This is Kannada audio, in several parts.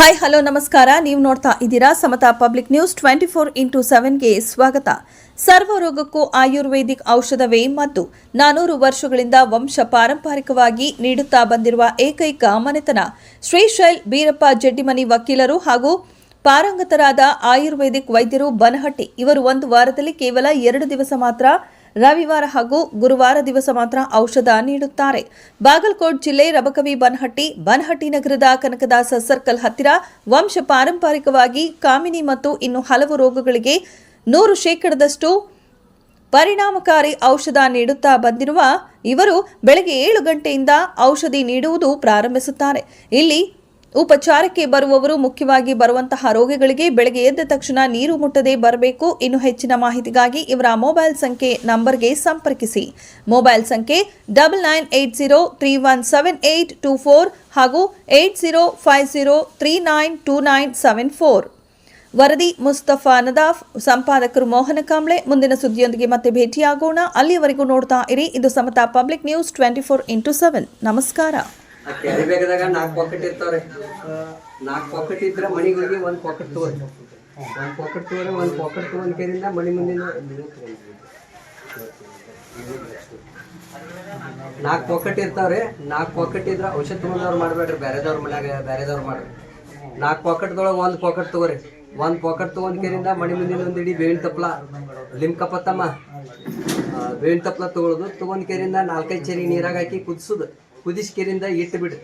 ಹಾಯ್ ಹಲೋ ನಮಸ್ಕಾರ. ನೀವು ನೋಡ್ತಾ ಇದ್ದೀರಾ Samata public news twenty four into ಸೆವೆನ್ಗೆ ಸ್ವಾಗತ. ಸರ್ವರೋಗಕ್ಕೂ ಆಯುರ್ವೇದಿಕ್ ಔಷಧವೇ ಮತ್ತು ನಾನೂರು ವರ್ಷಗಳಿಂದ ವಂಶ ಪಾರಂಪರಿಕವಾಗಿ ನೀಡುತ್ತಾ ಬಂದಿರುವ ಏಕೈಕ ಮನೆತನ. ಶ್ರೀಶೈಲ್ ಬೀರಪ್ಪ ಜಡ್ಡಿಮನಿ ವಕೀಲರು ಹಾಗೂ ಪಾರಂಗತರಾದ ಆಯುರ್ವೇದಿಕ್ ವೈದ್ಯರು ಬನಹಟ್ಟಿ. ಇವರು ಒಂದು ವಾರದಲ್ಲಿ ಕೇವಲ ಎರಡು ದಿವಸ ಮಾತ್ರ ರವಿವಾರ ಹಾಗೂ ಗುರುವಾರ ದಿವಸ ಮಾತ್ರ ಔಷಧ ನೀಡುತ್ತಾರೆ. ಬಾಗಲಕೋಟ್ ಜಿಲ್ಲೆ ರಬಕವಿ ಬನ್ಹಟ್ಟಿ, ಬನಹಟ್ಟಿ ನಗರದ ಕನಕದಾಸ ಸರ್ಕಲ್ ಹತ್ತಿರ ವಂಶ ಪಾರಂಪರಿಕವಾಗಿ ಕಾಮಿನಿ ಮತ್ತು ಇನ್ನು ಹಲವು ರೋಗಗಳಿಗೆ ನೂರು ಶೇಕಡದಷ್ಟು ಪರಿಣಾಮಕಾರಿ ಔಷಧ ನೀಡುತ್ತಾ ಬಂದಿರುವ ಇವರು ಬೆಳಗ್ಗೆ ಏಳು ಗಂಟೆಯಿಂದ ಔಷಧಿ ನೀಡುವುದು ಪ್ರಾರಂಭಿಸುತ್ತಾರೆ. ಇಲ್ಲಿ ಉಪಚಾರಕ್ಕೆ ಬರುವವರು ಮುಖ್ಯವಾಗಿ ಬರುವಂತಹ ರೋಗಿಗಳಿಗೆ ಬೆಳಗ್ಗೆ ಎದ್ದ ತಕ್ಷಣ ನೀರು ಮುಟ್ಟದೆ ಬರಬೇಕು. ಇನ್ನು ಹೆಚ್ಚಿನ ಮಾಹಿತಿಗಾಗಿ ಇವರ ಮೊಬೈಲ್ ಸಂಖ್ಯೆ, ನಂಬರ್ಗೆ ಸಂಪರ್ಕಿಸಿ. ಮೊಬೈಲ್ ಸಂಖ್ಯೆ double nine eight zero three one seven eight two four ಹಾಗೂ eight zero five zero three nine two nine seven four ವರದಿ ಮುಸ್ತಫಾ ನದಾಫ್, ಸಂಪಾದಕರು ಮೋಹನ ಕಾಂಬ್ಳೆ. ಮುಂದಿನ ಸುದ್ದಿಯೊಂದಿಗೆ ಮತ್ತೆ ಭೇಟಿಯಾಗೋಣ. ಅಲ್ಲಿಯವರೆಗೂ ನೋಡ್ತಾ ಇರಿ. ಇದು Samata public news twenty four into seven. ನಮಸ್ಕಾರ. ಆ ಕ್ಯಾರಿ ನಾಲ್ಕು ಪಾಕೆಟ್ ಇರ್ತಾವ್ರೆ. ನಾಲ್ಕು ಪಾಕೆಟ್ ಇದ್ರೆ ಮನೆಗೆ ಹೋಗಿ ಒಂದು ಪಾಕೆಟ್ ತಗೋರಿ. ಒಂದು ಪಾಕೆಟ್ ತಗೋರಿ ಒಂದು ಪಾಕೆಟ್ ತಗೊಂಡ್ ಕೇರಿಂದ ಮಣಿ ಮುಂದಿನ ನಾಲ್ಕು ಪಾಕೆಟ್ ಇರ್ತಾವ್ರಿ. ನಾಲ್ಕು ಪಾಕೆಟ್ ಇದ್ರೆ ಔಷಧ ತಗೊಂಡವ್ರು ಮಾಡ್ಬೇಡ್ರಿ ಬೇರೆದವ್ರ ಮನ್ಯಾಗ ಬೇರೆದವ್ರು ಮಾಡ್ರಿ. ನಾಲ್ಕು ಪಾಕೆಟ್ದೊಳಗೆ ಒಂದು ಪಾಕೆಟ್ ತಗೋರಿ. ಒಂದು ಪಾಕೆಟ್ ತಗೊಂಡ್ ಕೇರಿಂದ ಮಣಿ ಮುಂದಿನ ಒಂದು ಇಡೀ ಬೇವಿನ ತಪ್ಪಲ ಲಿಮ್ಕಪ್ಪತ್ತಮ್ಮ ಆ, ಬೇವಿನ ತಪ್ಪಲ ತೊಗೊಳೋದು. ತಗೊಂಡ್ ಕೇರಿಂದ ನಾಲ್ಕೈದು ಚರಿ ನೀರಾಗ ಹಾಕಿ ಕುದಿಸೋದು. ಕುದಿಸ್ಕೇರಿಂದ ಇಟ್ಟು ಬಿಡ್ರಿ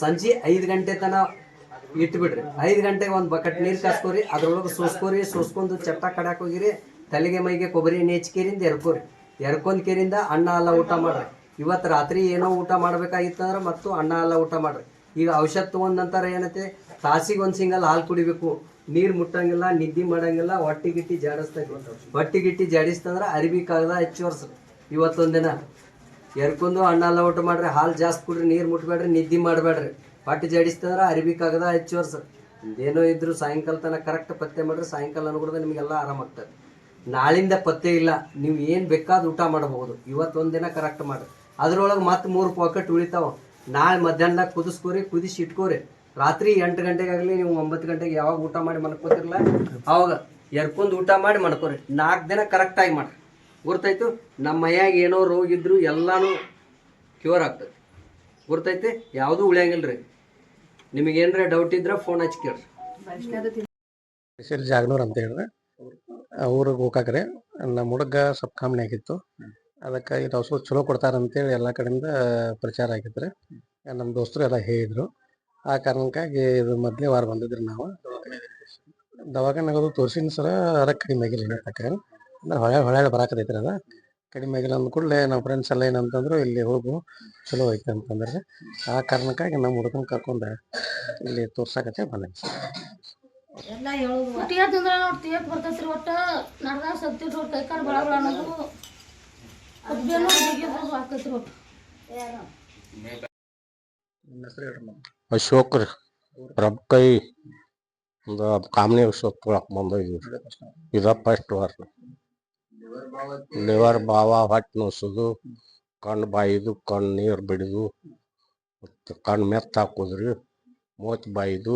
ಸಂಜೆ ಐದು ಗಂಟೆ ತನ ಇಟ್ಟು ಬಿಡ್ರಿ ಐದು ಗಂಟೆಗೆ ಒಂದು ಬಕೆಟ್ ನೀರು ಕಾಸ್ಕೋರಿ, ಅದ್ರೊಳಗೆ ಸೋಸ್ಕೋರಿ, ಸೋಸ್ಕೊಂಡು ಚಟ್ಟ ಕಡಾಕ್ ಹೋಗಿರಿ, ತಲೆಗೆ ಮೈಗೆ ಕೊಬ್ಬರಿ ಎಣ್ಣೆ ಹಚ್ಕೇರಿಂದ ಎರ್ಕೋರಿ. ಎರ್ಕೊಂಡ್ ಕೇರಿಂದ ಅನ್ನ ಎಲ್ಲ ಊಟ ಮಾಡ್ರಿ. ಇವತ್ತು ರಾತ್ರಿ ಏನೋ ಊಟ ಮಾಡ್ಬೇಕಾಗಿತ್ತಂದ್ರೆ ಮತ್ತು ಅನ್ನ ಎಲ್ಲ ಊಟ ಮಾಡ್ರಿ. ಈಗ ಔಷಧ ತೊಗೊಂಡ ನಂತರ ಏನೈತೆ, ತಾಸಿಗೆ ಒಂದು ಸಿಂಗಲ್ ಹಾಲು ಕುಡಿಬೇಕು. ನೀರು ಮುಟ್ಟಂಗಿಲ್ಲ, ನಿದ್ದೆ ಮಾಡಂಗಿಲ್ಲ, ಹೊಟ್ಟಿ ಗಿಟ್ಟಿ ಜಾಡಿಸ್ತಾ ಹೊಟ್ಟೆ ಗಿಟ್ಟಿ ಜಾಡಿಸ್ತಂದ್ರೆ ಅರಿವಿ ಕಾಗದ ಹೆಚ್ಚು ವರ್ಷ ಇವತ್ತೊಂದಿನ ಎರ್ಕೊಂಡು ಅಣ್ಣ ಎಲ್ಲ ಊಟ ಮಾಡ್ರಿ ಹಾಲು ಜಾಸ್ತಿ ಕುಡ್ರಿ, ನೀರು ಮುಟ್ಬೇಡ್ರಿ, ನಿದ್ದೆ ಮಾಡಬೇಡ್ರಿ. ಪಟ್ಟಿ ಜಡಿಸ್ತಂದ್ರೆ ಅರಿವಿ ಕಾಗದ ಹೆಚ್ಚು ವರ್ಷ. ಏನೋ ಇದ್ರು ಸಾಯಂಕಾಲ ತನಕ ಕರೆಕ್ಟ್ ಪತ್ತೆ ಮಾಡ್ರಿ ಸಾಯಂಕಾಲ ಅನ್ಕೊಡ್ದೆ ನಿಮಗೆಲ್ಲ ಆರಾಮಾಗ್ತದೆ ನಾಳಿಂದ ಪತ್ತೆ ಇಲ್ಲ, ನೀವು ಏನು ಬೇಕಾದ ಊಟ ಮಾಡಬಹುದು. ದಿನ ಕರೆಕ್ಟ್ ಮಾಡ್ರಿ. ಅದ್ರೊಳಗೆ ಮತ್ತೆ ಮೂರು ಪಾಕೆಟ್ ಉಳಿತಾವ. ನಾಳೆ ಮಧ್ಯಾಹ್ನದಾಗ ಕುದಿಸ್ಕೋರಿ ಕುದಿಸಿ ಇಟ್ಕೋರಿ. ರಾತ್ರಿ ಎಂಟು ಗಂಟೆಗಾಗಲಿ ನೀವು ಒಂಬತ್ತು ಗಂಟೆಗೆ ಯಾವಾಗ ಊಟ ಮಾಡಿ ಮನ್ಕೋತಿರಲ್ಲ ಅವಾಗ ಎರ್ಕೊಂಡು ಊಟ ಮಾಡಿ ಮಾಡ್ಕೋರಿ ನಾಲ್ಕು ದಿನ ಕರೆಕ್ಟಾಗಿ ಮಾಡ್ರಿ. ಗುರ್ತಾಯ್ತು? ನಮ್ಮ ಮೈಯಾಗ ಏನೋ ರೋಗ ಇದ್ರು ಎಲ್ಲಾನು ಕ್ಯೂರ್ ಆಗ್ತದೆ. ಗುರ್ತೈತೆ ಯಾವುದೂ ಉಳಿಯಂಗಿಲ್ಲ ರೀ ನಿಮಗೇನ್ರ ಡೌಟ್ ಇದ್ರೆ ಫೋನ್ ಹಚ್ಚಿ ಕೇಳ್ರಿ. ಸ್ಪೆಷಲ್ ಜಾಗನೂರ್ ಅಂತ ಹೇಳಿದ್ರೆ ಊರಿಗೆ ಗೋಕಾಕ್ರೆ. ನಮ್ಮ ಹುಡುಗ ಸ್ವಲ್ಪ ಕಾಮಣಿ ಆಗಿತ್ತು. ಅದಕ್ಕೆ ಇದು ಔಷಧ ಚಲೋ ಕೊಡ್ತಾರಂತೇಳಿ ಎಲ್ಲ ಕಡೆಯಿಂದ ಪ್ರಚಾರ ಆಗಿದ್ರೆ ನಮ್ಮ ದೋಸ್ತರು ಎಲ್ಲ ಹೇಳಿದ್ರು. ಆ ಕಾರಣಕ್ಕಾಗಿ ಇದು ಮೊದಲೇ ವಾರ ಬಂದಿದ್ರಿ ನಾವು. ದವಾಖಾನೆಗೋದು ತೋರಿಸಿನ ಸರ, ಅದಕ್ಕೆ ಕಡಿಮೆ ಆಗಿಲ್ಲ ಅಂದ್ರೆ ಹೊಳೆ ಹೊಳೆ ಬರಾಕತೈತ್ರಿ ಅದ. ಕಡಿಮೆ ಆಗಿಲ್ಲ ಅಂದ ಕೂಡಲೇ ನಮ್ಮ ಫ್ರೆಂಡ್ಸ್ ಎಲ್ಲ ಏನಂತಂದ್ರು ಇಲ್ಲಿ ಹೋಗು ಚಲೋ ಐತೆ ಅಂತಂದ್ರೆ ಆ ಕಾರಣಕ್ಕಾಗಿ ನಮ್ಮ ಹುಡುಗನ ಕರ್ಕೊಂಡು ಇಲ್ಲಿ ತೋರ್ಸಕತ್ತೆ ಬಂದೆ. ಕುಟಿಯದಿಂದ ನೋಡಿ ತಿಯಕ್ ಬರ್ತೈತ್ರಿ ಒಟ್ಟ. ನಡ್ದಾಗ ಸತ್ತಿರ್ ನೋಡಿ ಕೈ ಕಾಲು ಬಳ ಬಳ ಅನ್ನೋದು. ಕಬ್ಬೇನು ಬಿಗಿಬೋದು ಆಕೈತ್ರಿ. ಒಟ್ಟು ಅಶೋಕ್ ರೀ. ರಬ್ಕೈ ಒಂದು ಕಾಮನಿ ಅಶೋಕ್ ತೊಗೊಳಕ್ ಬಂದಿದ್ವಿ ಇದ ಫಸ್ಟ್ ವಾರ. ಲಿವರ್ ಬಾವ ಹೊಟ್ಟೆ ನೋಸೋದು, ಕಣ್ಣು ಬಾಯಿದು, ಕಣ್ಣು ನೀರು ಬಿಡಿದು, ಮತ್ತು ಕಣ್ಣು ಮೆತ್ತ ಹಾಕೋದ್ರಿ, ಮೂತ್ ಬಾಯಿದು,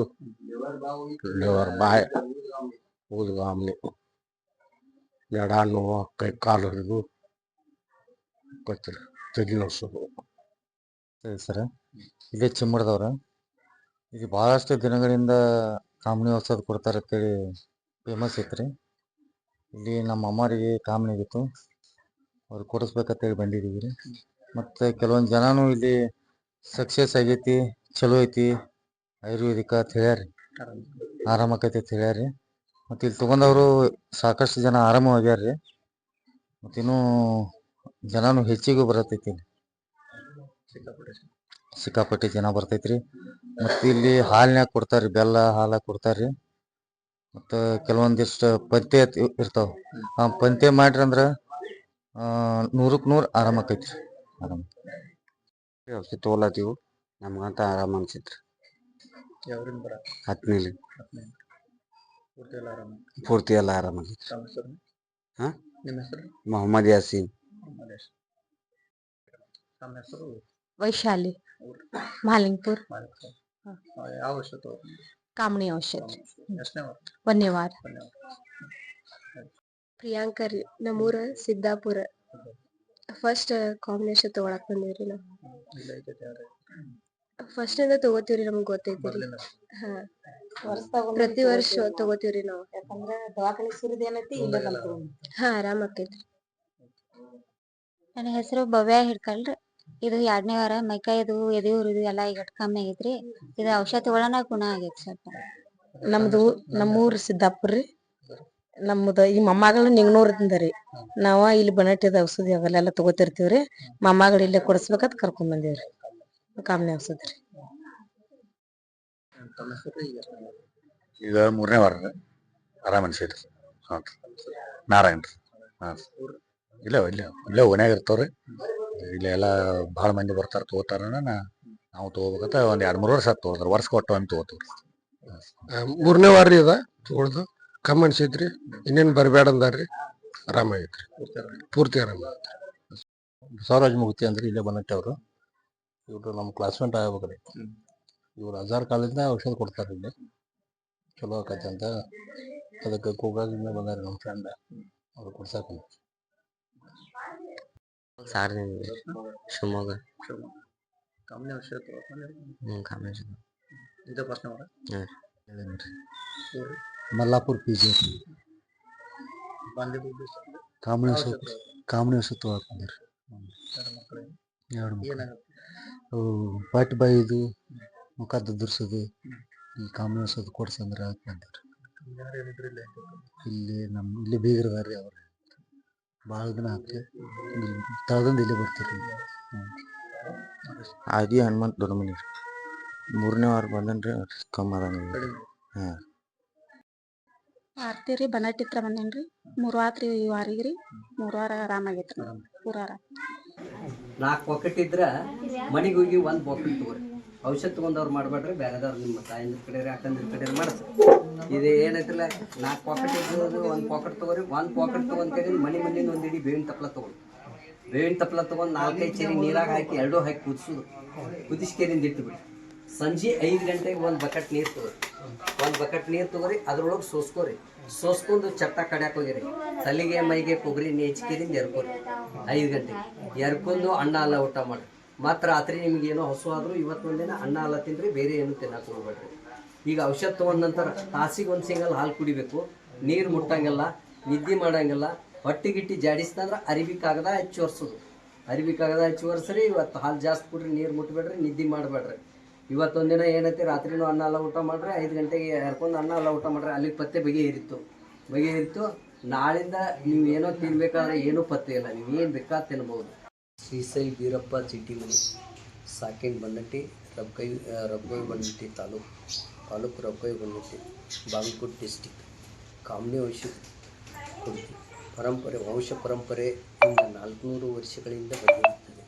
ಲಿವರ್ ಬಾಯಿ, ಊದ್ಗಾಮ್ನಿ. ಎಡ ನೋವು, ಕೈ ಕಾಲು ಹಿಡಿದು, ಗೊತ್ತಿಲ್ಲ, ತಲೆ ನೋಸೋದು. ಸರಿ ಸರ್ ಇದೇ ಚಿಮ್ಮಡ್ದವ್ರ ಇದು ಭಾಳಷ್ಟು ದಿನಗಳಿಂದ ಕಾಮಣಿ ಔಷಧ ಕೊಡ್ತಾರೆ ಅಂತೇಳಿ ಫೇಮಸ್ ಐತ್ರಿ. ಇಲ್ಲಿ ನಮ್ಮ ಅಮ್ಮರಿಗೆ ಕಾಮಣಿ ಆಗಿತ್ತು. ಅವ್ರು ಕೊಡಿಸ್ಬೇಕಂತೇಳಿ ಬಂದಿದ್ದೀವಿ. ರೀ ಮತ್ತು ಕೆಲವೊಂದು ಜನನೂ ಇಲ್ಲಿ ಸಕ್ಸಸ್ ಆಗೈತಿ, ಚಲೋ ಐತಿ. ಆಯುರ್ವೇದಿಕ ಅಂತ ಹೇಳ್ಯಾರಿ. ಆರಾಮ ಆಕೈತಿ ಅಂತ ಹೇಳ್ಯಾರಿ. ಮತ್ತು ಇಲ್ಲಿ ತೊಗೊಂಡವರು ಸಾಕಷ್ಟು ಜನ ಆರಾಮವಾಗ್ಯಾರ ರೀ. ಮತ್ತು ಇನ್ನೂ ಜನನೂ ಹೆಚ್ಚಿಗೂ ಬರತೈತಿ. ಸಿಕ್ಕಾಪಟ್ಟೆ ಜನ ಬರ್ತೈತ್ರಿ ಮತ್ತು ಇಲ್ಲಿ ಹಾಲ್ನ್ಯಾಗ ಕೊಡ್ತಾರ್ರಿ ಬೆಲ್ಲ ಹಾಲ ಕೊಡ್ತಾರ್ರಿ ಮತ್ತು ಕೆಲವೊಂದಿಷ್ಟು ಪಂತೆ ಇರ್ತಾವ. ಆ ಪಂತೆ ಮಾಡ್ರಿ ಅಂದ್ರ ಆ, ನೂರಕ್ಕೆ ನೂರು ಆರಾಮ ಆಕೈತ್ರಿ. ಆರಾಮ. ಔಷಧಿ ತೊಗೊಳತ್ತೀವಿ ನಮ್ಗಂತ ಆರಾಮ ಅನ್ಸಿತ್ರಿ. ಯಾವ್ರಿಂದ ಬರ? ಹತ್ನೇಲಿ. ಪೂರ್ತಿ ಎಲ್ಲ ಆರಾಮ? ಪೂರ್ತಿ ಎಲ್ಲ ಆರಾಮ ಆಗೈತ್ರಿ ತಮ್ಮ ಹೆಸರು? ಹಾ? ನಿಮ್ಮ ಹೆಸರು? ಮೊಹಮ್ಮದ್ ಯಾಸೀನ್. ಮಲೇಶ್ ತಮ್ಮ ಹೆಸರು? ವೈಶಾಲಿ. ಮಾಲಿಂಗ್ಪುರ್. ಯಾವ ವರ್ಷ ಕಾಮಣಿ ಔಷಧ. ರೀ ವಾರ ಒಂದನೇ ವಾರ ಪ್ರಿಯಾಂಕಾ ರೀ ನಮ್ಮೂರ ಸಿದ್ದಾಪುರ. ಫಸ್ಟ್ ಕಾಂಬಿನೇಷನ್ ತಗೊಳಕ್ ಬಂದಿವ್ರಿ ನಾವು. ಫಸ್ಟ್ ಇಂದ ತಗೋತೀವ್ರಿ ನಮ್ಗ್ ಗೊತ್ತೈತಿ ಹಾ. ಪ್ರತಿ ವರ್ಷ ತಗೋತೀವ್ರಿ ನಾವು. ಯಾಕಂದ್ರೆ ದವಾಖಾನೆ ಸುರಿದ ಏನೈತಿ ಹಾ ಆರಾಮ್ ಆಕೈತ್ರಿ ನನ್ನ ಹೆಸರು ಭವ್ಯ ಹಿಡ್ಕಲ್ರಿ. ಇದು ಎರಡನೇ ವಾರ ಮೈಕೈದು ಎದೆ ಉರಿದು ಎಲ್ಲ ಈಗ ಕಮ್ಮಿ ಆಗೈತ್ರಿ. ಇದು ಔಷಧಿ ತಗೊಳ್ಳೋಣ ಗುಣ ಆಗೈತಿ ಸ್ವಲ್ಪ. ನಮ್ದು ನಮ್ಮೂರು ಸಿದ್ದಾಪುರ ರೀ. ನಮ್ದ ಈ ಮೊಮ್ಮಗಳು ನಿಂಗನೂರದಿಂದ ರೀ. ನಾವ ಇಲ್ಲಿ ಬನಟ್ಟಿದ ಔಷಧಿ ಅವೆಲ್ಲ ತಗೋತಿರ್ತೀವ್ರಿ ಮೊಮ್ಮಗಳು ಇಲ್ಲೇ ಕೊಡಿಸ್ಬೇಕಂತ ಕರ್ಕೊಂಡ್ ಬಂದೇವ್ರಿ ಕಾಮನೆ ಔಷಧಿ ರೀ. ಈಗ ಮೂರನೇ ವಾರ ರೀ. ಆರಾಮ್ ಅನ್ಸೈತ್ರಿ ಹಾಂ ನಾರಾಯಣ್ ರೀ. ಹಾಂ ಇಲ್ಲ ಇಲ್ಲೇ ಇಲ್ಲೇ ಓನ್ಯಾಗ ಇರ್ತಾವ್ರಿ. ಇಲ್ಲಿ ಎಲ್ಲ ಭಾಳ ಮಂದಿ ಬರ್ತಾರ ತಗೋತಾರ ನಾವು ತಗೋಬೇಕಂತ ಒಂದ್ ಎರಡ್ ಮೂರು ವರ್ಷ ಆತ್ ವರ್ಷ ಕೊಟ್ಟು ಒಂದು ತಗೋತೀವ್ರಿ ಆ, ಮೂರನೇ ವಾರ ರೀ ಅದ ತಗೊಳ್ದು. ಕಮ್ಮಿ ಅನ್ಸೈತ್ರಿ. ಇನ್ನೇನ್ ಬರಬೇಡ ಅಂದಾರ್ರಿ. ಆರಾಮಾಗೈತ್ರಿ ಪೂರ್ತಿ ಆರಾಮ ಬಸವರಾಜ್ ಮುಕ್ತಿ ಅಂದ್ರೆ ಇಲ್ಲೇ ಅವರು. ಇವ್ರು ನಮ್ಮ ಕ್ಲಾಸ್ಮೇಟ್ ಆಗ್ಬೇಕ್ರಿ. ಇವ್ರು ಹಜಾರ್ ಕಾಲದಿಂದ ಔಷಧ ಕೊಡ್ತಾರೆ ಇಲ್ಲಿ. ಚಲೋ ಆಕೈತೆ ಅಂತ. ಅದಕ್ಕೆ ಕೂಗಾಗಿಂದ ಬಂದಾರ ನಮ್ಮ ಫ್ರೆಂಡ್ ಅವ್ರು ಕೊಡ್ಸಾಕ ಶಿವಮೊಗ್ಗ. ಕಮ್ಮಿ ಔಷಧ ಹ್ಞೂ ಹ್ಞೂ ಕಾಮೇಶ್ ಇದು ಪ್ರಶ್ನೆ ನೋಡಿರಿ. Mallapura P G. ಬಂದಿದ್ದು ಉದ್ದೇಶ? ಕಾಮನೆ ಎರಡು ಮಕ್ಕಳಿಗೆ ಎರಡು ಮಕ್ಳು. ಏನಾಗುತ್ತೆ? ಅವು ಪಟ್ ಬಾಯಿದು ಮುಖ ದುರ್ಸೋದು ಈ ಕಾಮಣಿ ಔಷಧ ಕೊಡ್ಸಂದ್ರೆ ಏನಿದ್ರು ಇಲ್ಲೇ ಇಲ್ಲಿ ನಮ್ ಇಲ್ಲಿ ಬೀಗರದಾರ್ರಿ ಅವ್ರ. ಭಾಳ ದಿನ ಇಲ್ಲಿ ತಳದಿಂದ ಇಲ್ಲಿ ಬರ್ತೀರಿ ಆದಿ ಹನುಮಂತ್ ದೊಡ್ಡಮನಿ ಮೂರನೇ ವಾರ ಬಂದನ್ರಿ ಕಮ್ಮಿ ಅದಂಗ ಹಾಂ. ಆರ್ತಿ ರೀ ಬಂದೇನ್ರಿ. ಮೂರು ವಾರ ಈ ವಾರಿಗ್ರಿ. ಮೂರ್ ವಾರ ಆರಾಮ ಆಗೈತ್ರಿ. ಮೂರು ವಾರ ನಾಲ್ಕು ಪಾಕೆಟ್ ಇದ್ರ ಮನೆಗೆ ಹೋಗಿ ಒಂದು ಪಾಕೆಟ್ ತಗೋರಿ. ಔಷಧ ತಗೊಂಡವ್ರು ಮಾಡ್ಬೇಡ್ರಿ ಬೇರೆದವ್ರು ನಿಮ್ಮ ತಾಯಿಂದ ಕಡೆ ಅಕ್ಕಂದ್ರ ಕಡೆ ಮಾಡಿಸ್ರಿ ಇದು ಏನೈತಿಲ್ಲ, ನಾಲ್ಕು ಪಾಕೆಟ್ ಇದ್ದು ಒಂದು ಪಾಕೆಟ್ ತಗೋರಿ, ಒಂದು ಪಾಕೆಟ್ ತಗೊಂಡ್ ಮನೆ ಮನೆಯಿಂದ ಒಂದು ಇಡೀ ಬೇವಿನ ತಪ್ಪಲ ತಗೊಳ್ಳಿ ಬೇವಿನ ತಪ್ಪಲ ತಗೊಂಡು ನಾಲ್ಕೈದು ಚೇರಿ ನೀರಾಗ ಹಾಕಿ, ಎರಡೂ ಹಾಕಿ ಕುದಿಸೋದು. ಕುದಿಸ್ಕೇರಿಂದ ಇಟ್ಟುಬಿಡಿ ಸಂಜೆ ಐದು ಗಂಟೆಗೆ ಒಂದು ಬಕೆಟ್ ನೀರು ತಗೋರಿ. ಒಂದು ಬಕೆಟ್ ನೀರು ತಗೋರಿ, ಅದ್ರೊಳಗೆ ಸೋಸ್ಕೋರಿ. ಸೋಸ್ಕೊಂಡು ಚಟ್ಟ ಕಡ್ಯಾಕ್ ಹೋಗಿರಿ. ತಲೆಗೆ, ಮೈಗೆ ಕೊಬ್ಬರಿ ನೆಚ್ಕೇರಿಂದ ಎರ್ಕೋರಿ. ಐದು ಗಂಟೆಗೆ. ಎರ್ಕೊಂಡು ಅನ್ನ ಅಲ್ಲ ಊಟ ಮಾಡಿ ಮಾತ್ರ ರಾತ್ರಿ ನಿಮ್ಗೆ ಏನೋ ಹಸು ಆದರೂ ಇವತ್ತೊಂದಿನ ಅನ್ನ ಅಲ್ಲ ತಿನ್ರಿ ಬೇರೆ ಏನು ತಿನ್ನಕ್ಕೆ ಹೋಗ್ಬೇಡ್ರಿ. ಈಗ ಔಷಧ ತೊಗೊಂಡ ನಂತರ ತಾಸಿಗೆ ಒಂದು ಸಿಂಗಲ್ ಹಾಲು ಕುಡಿಬೇಕು. ನೀರು ಮುಟ್ಟಂಗಿಲ್ಲ, ನಿದ್ದೆ ಮಾಡಂಗಿಲ್ಲ. ಹೊಟ್ಟೆ ಗಿಟ್ಟಿ ಜಾಡಿಸ್ತಂದ್ರೆ ಅರಿವಿ ಕಾಗದ ಹಚ್ಚಿ ಒರ್ಸೋದು. ಅರಿವಿ ಕಾಗದ ಹಚ್ಚಿ ಒರ್ಸ್ರಿ, ಇವತ್ತು ಹಾಲು ಜಾಸ್ತಿ ಕುಡ್ರಿ, ನೀರು ಮುಟ್ಬೇಡ್ರಿ, ನಿದ್ದೆ ಮಾಡಬೇಡ್ರಿ. ಇವತ್ತೊಂದು ದಿನ ಏನೈತಿ, ರಾತ್ರಿನೂ ಅನ್ನ ಎಲ್ಲ ಊಟ ಮಾಡ್ರಿ, ಐದು ಗಂಟೆಗೆ ಹರ್ಕೊಂಡು ಅನ್ನ ಎಲ್ಲ ಊಟ ಮಾಡ್ರಿ. ಅಲ್ಲಿಗೆ ಪತ್ತೆ ಬಗೆಹರಿತು ಇರಿತ್ತು ನಾಳಿಂದ ನೀವು ಏನೋ ತಿನ್ಬೇಕಾದ್ರೆ ಏನೂ ಪತ್ತೆ ಇಲ್ಲ. ನೀವು ಏನು ಶ್ರೀ ತಿನ್ಬೋದು. ಶ್ರೀಸೈ ಬೀರಪ್ಪ ಚಿಟ್ಟಿಮನಿ, ಸಾಕಿನ ಬಂದಟ್ಟಿ ರಬ್ಕೈ ರಬ್ಗೈ ಬಂದಟ್ಟಿ ತಾಲೂಕು. ತಾಲೂಕು ರಬ್ಗೈ ಬನ್ನಟ್ಟಿ ಬಾಗಲಕೋಟೆ ಡಿಸ್ಟಿಕ್ ಕಾಮನೆ ವಂಶ ಪರಂಪರೆ, ವಂಶ ಪರಂಪರೆಯಿಂದ ನಾಲ್ಕುನೂರು ವರ್ಷಗಳಿಂದ ಬಂದಿರುತ್ತದೆ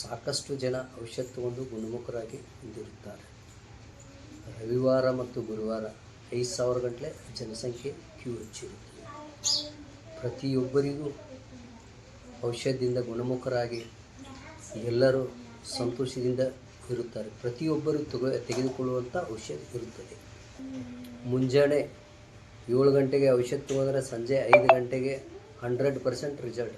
ಸಾಕಷ್ಟು ಜನ ಔಷಧ ತಗೊಂಡು ಗುಣಮುಖರಾಗಿ ಹೊಂದಿರುತ್ತಾರೆ ರವಿವಾರ ಮತ್ತು ಗುರುವಾರ ಐದು ಸಾವಿರ ಗಂಟಲೆ ಜನಸಂಖ್ಯೆ ಕ್ಯೂ ಹೆಚ್ಚಿರುತ್ತದೆ. ಪ್ರತಿಯೊಬ್ಬರಿಗೂ ಔಷಧದಿಂದ ಗುಣಮುಖರಾಗಿ ಎಲ್ಲರೂ ಸಂತೋಷದಿಂದ ಇರುತ್ತಾರೆ. ಪ್ರತಿಯೊಬ್ಬರು ತಗೋ ತೆಗೆದುಕೊಳ್ಳುವಂಥ ಔಷಧ ಇರುತ್ತದೆ. ಮುಂಜಾನೆ ಏಳು ಗಂಟೆಗೆ ಔಷಧ ತಗೊಂಡ್ರೆ ಸಂಜೆ ಐದು ಗಂಟೆಗೆ ಹಂಡ್ರೆಡ್ ಪರ್ಸೆಂಟ್ ರಿಸಲ್ಟ್